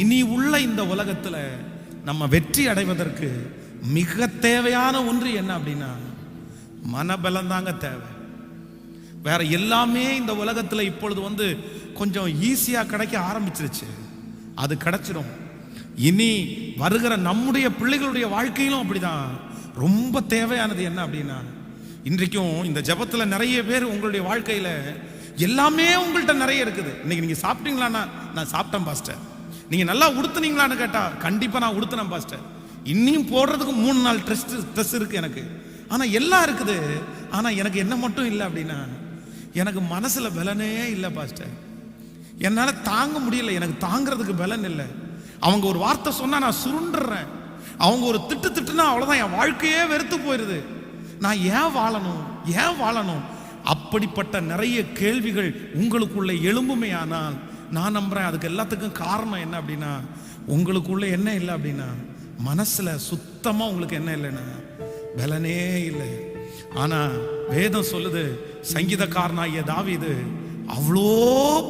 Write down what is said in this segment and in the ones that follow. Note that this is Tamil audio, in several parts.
இனி உள்ள இந்த உலகத்தில் நம்ம வெற்றி அடைவதற்கு மிக தேவையான ஒன்று என்ன அப்படின்னா மனபலம் தாங்க தேவை. வேற எல்லாமே இந்த உலகத்தில் இப்பொழுது வந்து கொஞ்சம் ஈஸியாக கிடைக்க ஆரம்பிச்சிருச்சு. அது கிடைச்சிடும் இனி வருகிற நம்முடைய பிள்ளைகளுடைய வாழ்க்கையிலும் அப்படிதான். ரொம்ப தேவையானது என்ன அப்படின்னா இன்றைக்கும் இந்த ஜபத்தில் நிறைய பேர் உங்களுடைய வாழ்க்கையில் எல்லாமே உங்கள்கிட்ட நிறைய இருக்குது. இன்னைக்கு நீங்கள் சாப்பிட்டீங்களான்னா நான் சாப்பிட்டேன் பாஸ்டர். நீங்கள் நல்லா உடுத்துனீங்களான்னு கேட்டால் கண்டிப்பாக நான் உடுத்தினேன் பாஸ்டர். இன்னியும் போடுறதுக்கு மூணு நாள் ட்ரெஸ் ட்ரெஸ் இருக்குது எனக்கு. ஆனால் எல்லாம் இருக்குது. ஆனால் எனக்கு என்ன மட்டும் இல்லை அப்படின்னா எனக்கு மனசில் பலனே இல்லை பாஸ்டர். என்னால் தாங்க முடியல. எனக்கு தாங்கிறதுக்கு பலன் இல்லை. அவங்க ஒரு வார்த்தை சொன்னால் நான் சுருண்டுறேன். அவங்க ஒரு திட்டு திட்டுனா அவ்வளோதான் என் வாழ்க்கையே வெறுத்து போயிடுது நான் ஏன் வாழணும்? ஏன் வாழணும்? அப்படிப்பட்ட நிறைய கேள்விகள் உங்களுக்குள்ளே எழும்புமே ஆனால் நான் நம்புகிறேன் அதுக்கு எல்லாத்துக்கும் காரணம் என்ன அப்படின்னா உங்களுக்குள்ளே என்ன இல்லை அப்படின்னா மனசில் சுத்தமாக உங்களுக்கு என்ன இல்லைன்னா பலனே இல்லை. ஆனால் வேதம் சொல்லுது சங்கீதக்காரனாகிய தாவிது அவ்வளோ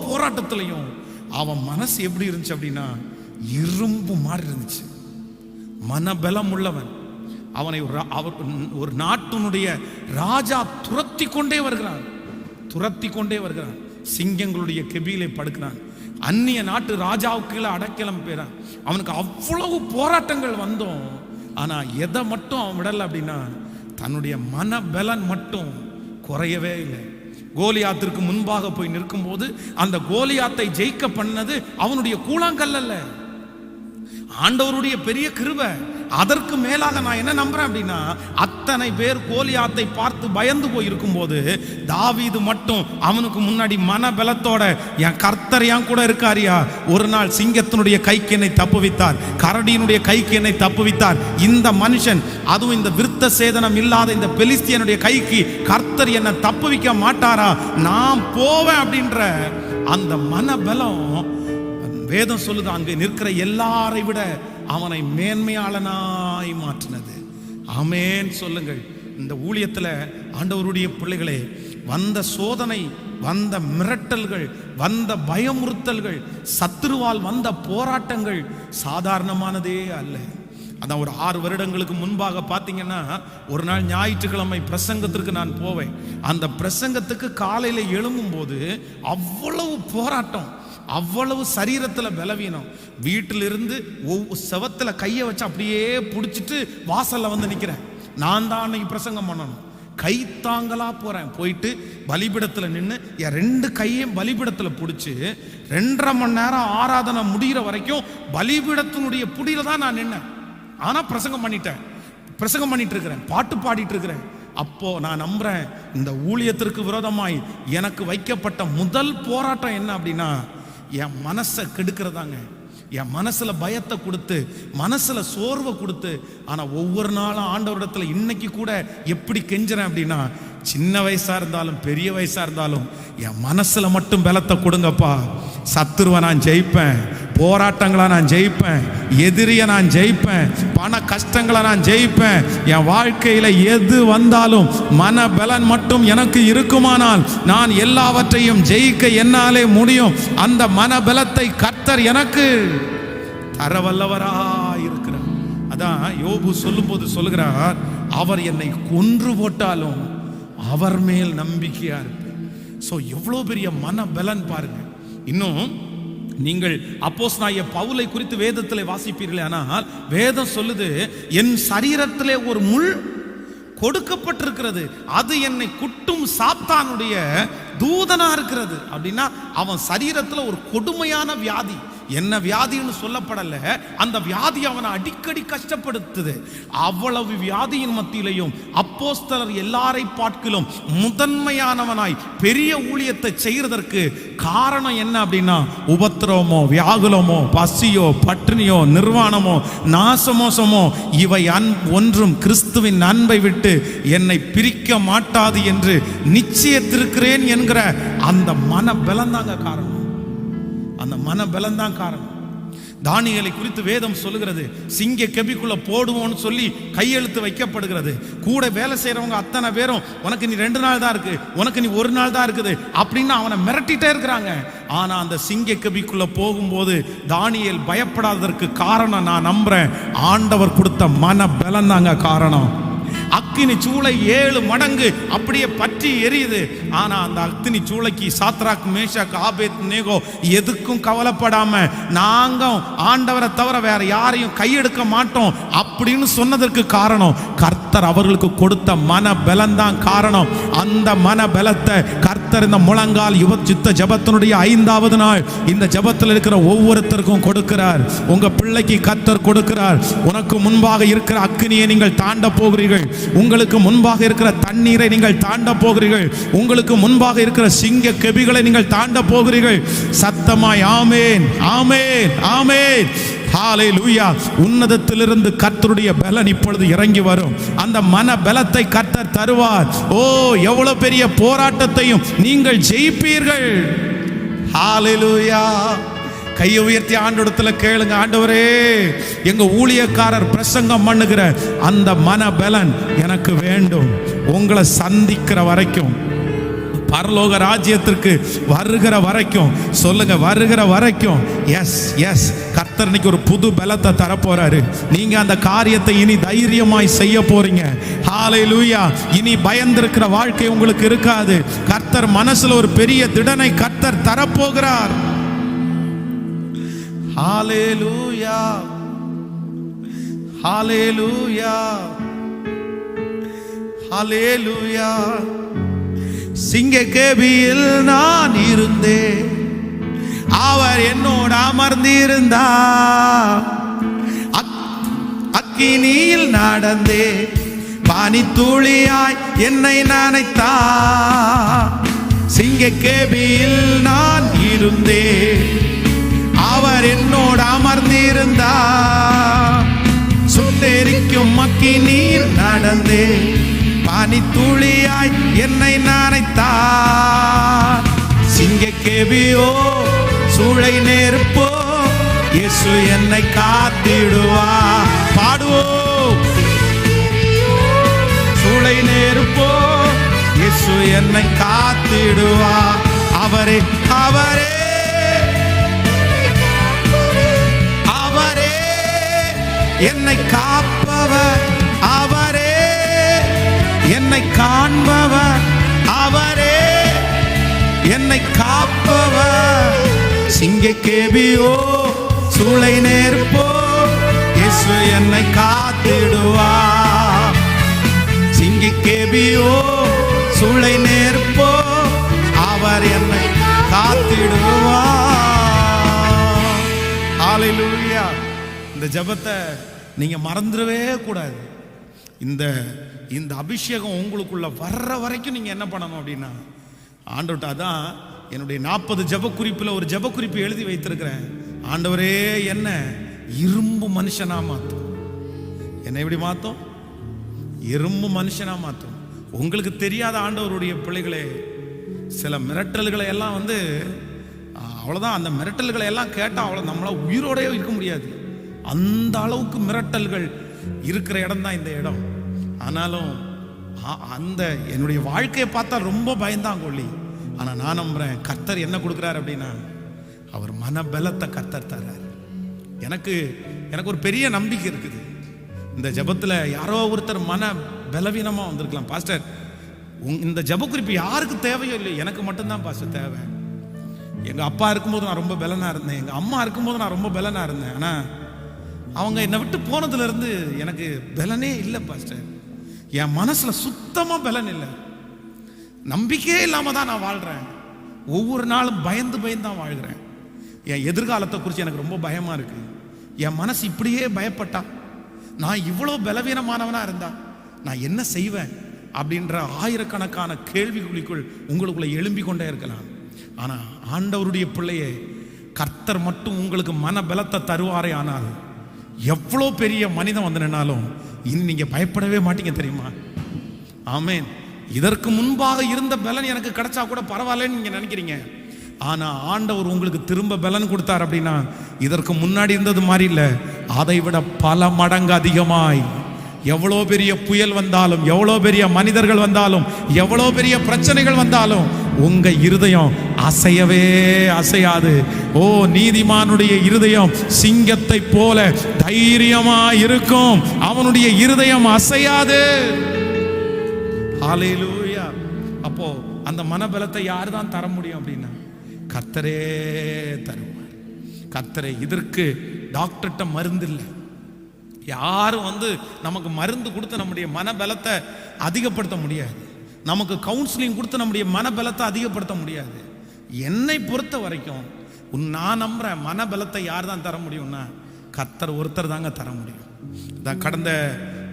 போராட்டத்துலையும் அவன் மனசு எப்படி இருந்துச்சு அப்படின்னா இரும்பு மாதிரி இருந்துச்சு. மனபலம் உள்ளவன் அவனை ஒரு அவர் ஒரு நாட்டினுடைய ராஜா துரத்தி கொண்டே வருகிறான் துரத்தி கொண்டே வருகிறான் சிங்கங்களுடைய கெபியிலே படுக்கிறான். அந்நிய நாட்டு ராஜாவுக்குள்ள கீழே அடைக்கலம் அவனுக்கு அவ்வளவு போராட்டங்கள் வந்தோம். ஆனால் எதை மட்டும் அவன் விடல அப்படின்னா தன்னுடைய மனபலன் மட்டும் குறையவே இல்லை. கோலியாத்திற்கு முன்பாக போய் நிற்கும்போது அந்த கோலியாத்தை ஜெயிக்க பண்ணது அவனுடைய கூழாங்கல்ல ஆண்டவருடைய பெரிய கிருவை அதற்கு மேலாக நான் என்ன நம்புறேன் அப்படின்னா அத்தனை பேர் கோலியாத்தை பார்த்து பயந்து போயிருக்கும் போது தாவீது மட்டும் அவனுக்கு முன்னாடி மனபலத்தோட என் கர்த்தர் என் கூட இருக்காரியா ஒரு நாள் சிங்கத்தினுடைய கைக்கு என்னை தப்புவித்தார் கரடியினுடைய கைக்கு என்னை தப்புவித்தார் இந்த மனுஷன் அதுவும் இந்த விருத்த சேதனம் இல்லாத இந்த பெலிஸ்தியனுடைய கைக்கு கர்த்தர் என்னை தப்புவிக்க மாட்டாரா? நான் போவேன் அப்படின்ற அந்த மனபலம் வேதம் சொல்லுது அங்கே நிற்கிற எல்லாரை விட அவனை மேன்மையாளனாய் மாற்றினது. அமேன் சொல்லுங்கள். இந்த ஊழியத்தில் ஆண்டவருடைய பிள்ளைகளே வந்த சோதனை வந்த மிரட்டல்கள் வந்த பயமுறுத்தல்கள் சத்துருவால் வந்த போராட்டங்கள் சாதாரணமானதே அல்ல. அதான் ஒரு ஆறு வருடங்களுக்கு முன்பாக பார்த்தீங்கன்னா ஒரு நாள் ஞாயிற்றுக்கிழமை பிரசங்கத்திற்கு நான் போவேன். அந்த பிரசங்கத்துக்கு காலையில் எழும்பும்போது அவ்வளவு போராட்டம். அவ்வளவு சரீரத்தில் பலவீனம். வீட்டிலிருந்து ஒவ்வொரு செவத்துல கையை வச்சு அப்படியே பிடிச்சிட்டு வாசலில் வந்து நிற்கிறேன் நான் தான் அன்னைக்கு பிரசங்கம் பண்ணணும். கை தாங்கலா போகிறேன் போயிட்டு பலிபிடத்தில் நின்று என் ரெண்டு கையையும் பலிபிடத்தில் பிடிச்சி ரெண்டரை மணி நேரம் ஆராதனை முடிகிற வரைக்கும் பலிபிடத்தினுடைய புடியில் தான் நான் நின்னேன். ஆனால் பிரசங்கம் பண்ணிட்டேன். பிரசங்கம் பண்ணிட்டு இருக்கிறேன் பாட்டு பாடிட்டு இருக்கிறேன் அப்போ நான் நம்புறேன் இந்த ஊழியத்திற்கு விரோதமாய் எனக்கு வைக்கப்பட்ட முதல் போராட்டம் என்ன அப்படின்னா என் மனசை கெடுக்கிறதாங்க. என் மனசில் பயத்தை கொடுத்து மனசில் சோர்வை கொடுத்து ஆனால் ஒவ்வொரு நாளும் ஆண்டவரிடத்தில் இன்னைக்கு கூட எப்படி கெஞ்சுறேன் அப்படின்னா சின்ன வயசாக இருந்தாலும் பெரிய வயசாக இருந்தாலும் என் மனசில் மட்டும் பலத்தை கொடுங்கப்பா. சத்துருவை நான் ஜெயிப்பேன் போராட்டங்களை நான் ஜெயிப்பேன் எதிரியை நான் ஜெயிப்பேன் பண கஷ்டங்களை நான் ஜெயிப்பேன். என் வாழ்க்கையில் எது வந்தாலும் மன பலன் மட்டும் எனக்கு இருக்குமானால் நான் எல்லாவற்றையும் ஜெயிக்க என்னாலே முடியும். அந்த மன பலத்தை கர்த்தர் எனக்கு தரவல்லவரா இருக்கிறார். அதான் யோபு சொல்லும்போது சொல்லுகிறார் அவர் என்னை கொன்று போட்டாலும் அவர் மேல் நம்பிக்கையா இருப்பேன். ஸோ எவ்வளோ பெரிய மன பலன் பாருங்க. இன்னும் நீங்கள் அப்போஸ் பவுலை குறித்து வேதத்தில் வாசிப்பீர்களே ஆனால் வேதம் சொல்லுது என் சரீரத்திலே ஒரு முள் கொடுக்கப்பட்டிருக்கிறது. அது என்னை குட்டும் சாத்தானுடைய தூதனா இருக்கிறது அப்படின்னா அவன் சரீரத்தில் ஒரு கொடுமையான வியாதி. என்ன வியாதின்னு சொல்லப்படல. அந்த வியாதி அவனை அடிக்கடி கஷ்டப்படுத்துது. அவ்வளவு வியாதியின் மத்தியிலையும் அப்போஸ்தலர் எல்லாரை பார்க்கிலும் முதன்மையானவனாய் பெரிய ஊழியத்தை செய்யறதற்கு காரணம் என்ன அப்படின்னா உபத்திரவமோ வியாகுலமோ பசியோ பட்டினியோ நிர்வாணமோ நாசமோசமோ இவை அன் ஒன்றும் கிறிஸ்துவின் அன்பை விட்டு என்னை பிரிக்க மாட்டாது என்று நிச்சயத்திருக்கிறேன் என்கிற அந்த மன பலந்தாங்க காரணம். அந்த மன பலம்தான் காரணம். தானியலை குறித்து வேதம் சொல்லுகிறது. சிங்க கெபிக்குள்ள போடுவோம்னு சொல்லி கையெழுத்து வைக்கப்படுகிறது. கூட வேலை செய்கிறவங்க அத்தனை பேரும் உனக்கு நீ ரெண்டு நாள் தான் இருக்கு. உனக்கு நீ ஒரு நாள் தான் இருக்குது. அப்படின்னு அவனை மிரட்டிட்டே இருக்கிறாங்க. ஆனா அந்த சிங்க கெபிக்குள்ள போகும்போது தானியல் பயப்படாததற்கு காரணம் நான் நம்புறேன். ஆண்டவர் கொடுத்த மன பலம் தாங்க காரணம். அக்கினி சூளை ஏழு மடங்கு அப்படியே பற்றி எரியுது. ஆனா அந்த அக்னி சூளைக்கு சாத்ராக் மேஷாக் ஆபேத் நேகோ எதுக்கும் கவலைப்படாம நாங்க ஆண்டவரை தவிர வேற யாரையும் கையெடுக்க மாட்டோம் அப்படின்னு சொன்னதற்கு காரணம் கர்த்தர் அவர்களுக்கு கொடுத்த மன பலம்தான் காரணம். அந்த மன பலத்தை கர்த்தர் இந்த முழங்கால் யுவ சித்த ஜபத்தினுடைய ஐந்தாவது நாள் இந்த ஜபத்தில் இருக்கிற ஒவ்வொருத்தருக்கும் கொடுக்கிறார். உங்க பிள்ளைக்கு கர்த்தர் கொடுக்கிறார். உனக்கு முன்பாக இருக்கிற அக்னியை நீங்கள் தாண்ட போகிறீர்கள். உங்களுக்கு முன்பாக இருக்கிற தண்ணீரை நீங்கள் தாண்ட போகிறீர்கள். உங்களுக்கு முன்பாக இருக்கிற சிங்க கெபிகளை நீங்கள் தாண்ட போகிறீர்கள். சத்தமாய் ஆமேன் ஆமேன் ஆமேன். ஹalleluya உன்னதத்திலிருந்து கர்த்தருடைய பலன் இப்பொழுது இறங்கி வரும். அந்த மன பலத்தை கர்த்தர் தருவார். ஓ எவ்வளவு பெரிய போராட்டத்தையும் நீங்கள் ஜெயிப்பீர்கள். ஹalleluya கையை உயர்த்தி ஆண்டோடத்துல கேளுங்க ஆண்டவரே எங்க ஊழியக்காரர் பிரசங்கம் பண்ணுகிற அந்த மன பலன் எனக்கு வேண்டும். உங்களை சந்திக்கிற வரைக்கும் பரலோக ராஜ்யத்திற்கு வருகிற வரைக்கும் சொல்லுங்க வருகிற வரைக்கும். எஸ் எஸ் கர்த்தர் இன்னைக்கு ஒரு புது பலத்தை தரப்போறாரு. நீங்க அந்த காரியத்தை இனி தைரியமாய் செய்ய போறீங்க. ஹalleluya இனி பயந்திருக்கிற வாழ்க்கை உங்களுக்கு இருக்காது. கர்த்தர் மனசுல ஒரு பெரிய திடனை கர்த்தர் தரப்போகிறார். ஹாலேலூயா ஹாலேலூயா ஹாலேலூயா சிங்க கேபியில் நான் இருந்தேன். அவர் என்னோட அமர்ந்திருந்தா அக்கினியில் நடந்தே பானி துளியாய் என்னை நினைத்தா சிங்க கேபியில் நான் இருந்தேன். அவர் என்னோடு அமர்ந்திருந்தா சுட்டெரிக்கும் மக்கி நீர் நடந்தே பனி துளியாய் என்னை நினைத்தா சிங்க கேபியோ சூளை நெருப்போ இயேசு என்னை காத்திடுவா பாடுவோ சூளை நெருப்போ இயேசு என்னை காத்திடுவா அவரே அவரே என்னை காப்பவர் அவரே. என்னை காண்பவர் அவரே. என்னை காப்பவர். சிங்க கேபியோ சூளை நேர்ப்போ இயேசு என்னை காத்திடுவா. சிங்க கேபியோ சூளை நேர்ப்போ அவர் என்னை காத்திடுவா. Hallelujah. இந்த ஜெபத்தை நீங்கள் மறந்துடவே கூடாது. இந்த இந்த அபிஷேகம் உங்களுக்குள்ள வர்ற வரைக்கும் நீங்கள் என்ன பண்ணணும் அப்படின்னா ஆண்டவர்ட்ட அதான் என்னுடைய நாற்பது ஜெப குறிப்பில் ஒரு ஜெப குறிப்பு எழுதி வைத்திருக்கிறேன். ஆண்டவரே என்ன இரும்பு மனுஷனா மாற்றும் என்னை எப்படி மாற்றும் இரும்பு மனுஷனா மாற்றும் உங்களுக்கு தெரியாத ஆண்டவருடைய பிள்ளைகளே சில மிரட்டல்களை எல்லாம் வந்து அவ்வளோதான் அந்த மிரட்டல்களை எல்லாம் கேட்டால் அவ்வளோ நம்மளால் உயிரோடையே இருக்க முடியாது. அந்த அளவுக்கு மிரட்டல்கள் இருக்கிற இடம் தான் இந்த இடம். ஆனாலும் அந்த என்னுடைய வாழ்க்கையை பார்த்தா ரொம்ப பயந்தான் கொள்ளி ஆனால் நான் நம்புறேன் கர்த்தர் என்ன கொடுக்குறாரு அப்படின்னா அவர் மனபலத்தை கர்த்தர் தர்றார். எனக்கு எனக்கு ஒரு பெரிய நம்பிக்கை இருக்குது. இந்த ஜெபத்தில் யாரோ ஒருத்தர் மன பலவீனமாக வந்திருக்கலாம். பாஸ்டர் உங் இந்த ஜெப குறிப்பு யாருக்கு தேவையோ இல்லை எனக்கு மட்டும்தான் பாஸ்டர் தேவை. எங்கள் அப்பா இருக்கும்போது நான் ரொம்ப பலனாக இருந்தேன். எங்கள் அம்மா இருக்கும்போது நான் ரொம்ப பலனாக இருந்தேன். ஆனால் அவங்க என்னை விட்டு போனதுலேருந்து எனக்கு பலனே இல்லை பாஸ்டர். என் மனசில் சுத்தமாக பலன் இல்லை. நம்பிக்கையே இல்லாமல் தான் நான் வாழ்கிறேன் ஒவ்வொரு நாளும் பயந்து பயந்து தான் வாழ்கிறேன். என் எதிர்காலத்தை குறித்து எனக்கு ரொம்ப பயமாக இருக்கு. என் மனசு இப்படியே பயப்பட்டா நான் இவ்வளோ பலவீனமானவனாக இருந்தா நான் என்ன செய்வேன் அப்படின்ற ஆயிரக்கணக்கான கேள்விகளுக்குள் உங்களுக்குள்ளே எழும்பி கொண்டே இருக்கலாம். ஆனால் ஆண்டவருடைய பிள்ளையே கர்த்தர் மட்டும் உங்களுக்கு மன பலத்தை தருவாரே ஆனால் எவ்வளோ பெரிய மனிதன் வந்து நின்னாலும் இனி நீங்கள் பயப்படவே மாட்டீங்க தெரியுமா? ஆமேன். இதற்கு முன்பாக இருந்த பலன் எனக்கு கிடைச்சா கூட பரவாயில்லன்னு நீங்கள் நினைக்கிறீங்க. ஆனால் ஆண்டவர் உங்களுக்கு திரும்ப பலன் கொடுத்தார் அப்படின்னா இதற்கு முன்னாடி இருந்தது மாதிரி இல்லை. அதை விட பல மடங்கு அதிகமாய். எவ்வளோ பெரிய புயல் வந்தாலும் எவ்வளோ பெரிய மனிதர்கள் வந்தாலும் எவ்வளோ பெரிய பிரச்சனைகள் வந்தாலும் உங்க இருதயம் அசையவே அசையாது. ஓ நீதிமானுடைய இருதயம் சிங்கத்தை போல தைரியமா இருக்கும். அவனுடைய இருதயம் அசையாது. ஹalleluya. அப்போ அந்த மனபலத்தை யார் தான் தர முடியும் அப்படின்னா? கத்தரே தருவார். கத்தரை இதற்கு டாக்டர்கிட்ட மருந்து இல்லை. யாரும் வந்து நமக்கு மருந்து கொடுத்து நம்முடைய மனபலத்தை அதிகப்படுத்த முடியாது. நமக்கு கவுன்சிலிங் கொடுத்து நம்முடைய மனபலத்தை அதிகப்படுத்த முடியாது. என்னை பொறுத்த வரைக்கும் உன் நான் நம்புறேன் மனபலத்தை யார் தான் தர முடியும்னா கத்தர் ஒருத்தர் தாங்க தர முடியும். தான் கடந்த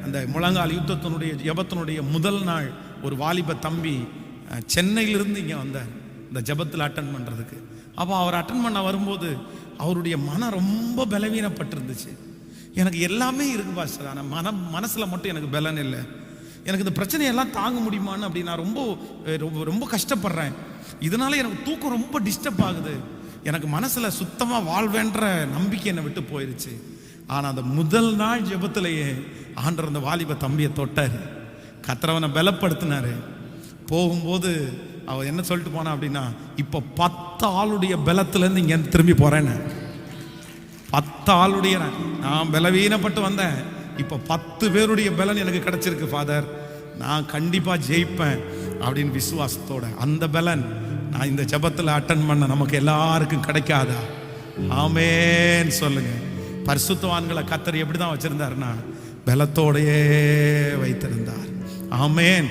அந்த முழங்கால் யுத்தத்தினுடைய ஜெபத்தினுடைய முதல் நாள் ஒரு வாலிப தம்பி சென்னையிலிருந்து இங்கே வந்தார் இந்த ஜெபத்தில் அட்டன் பண்ணுறதுக்கு அப்போ அவர் அட்டன் பண்ண வரும்போது அவருடைய மனம் ரொம்ப பலவீனப்பட்டிருந்துச்சு. எனக்கு எல்லாமே இருக்கு பாஸ்டர். ஆனால் மனம் மனசில் மட்டும் எனக்கு பலன் இல்லை. எனக்கு இந்த பிரச்சனையெல்லாம் தாங்க முடியுமான்னு அப்படி நான் ரொம்ப ரொம்ப ரொம்ப கஷ்டப்படுறேன். இதனால எனக்கு தூக்கம் ரொம்ப டிஸ்டர்ப் ஆகுது. எனக்கு மனசில் சுத்தமாக வாழ்வேன்ற நம்பிக்கை என்னை விட்டு போயிருச்சு. ஆனால் அந்த முதல் நாள் ஜெபத்திலேயே ஆண்டர் அந்த வாலிப தம்பியை தொட்டார். கத்திரவனை பலப்படுத்தினார். போகும்போது அவர் என்ன சொல்லிட்டு போனா அப்படின்னா இப்போ பத்து ஆளுடைய பலத்துலேருந்து இங்கே திரும்பி போகிறேன்னு பத்து ஆளுடைய நான் நான் பலவீனப்பட்டு வந்தேன். இப்போ பத்து பேருடைய பலன் எனக்கு கிடைச்சிருக்கு ஃபாதர் நான் கண்டிப்பாக ஜெயிப்பேன் அப்படின்னு விசுவாசத்தோட அந்த பலன் நான் இந்த ஜெபத்தில் அட்டன் பண்ண நமக்கு எல்லாருக்கும் கிடைக்காதா? ஆமேன்னு சொல்லுங்க. பரிசுத்தவான்களை கத்தர் எப்படி தான் வச்சிருந்தாருன்னா பலத்தோடையே வைத்திருந்தார். ஆமேன்.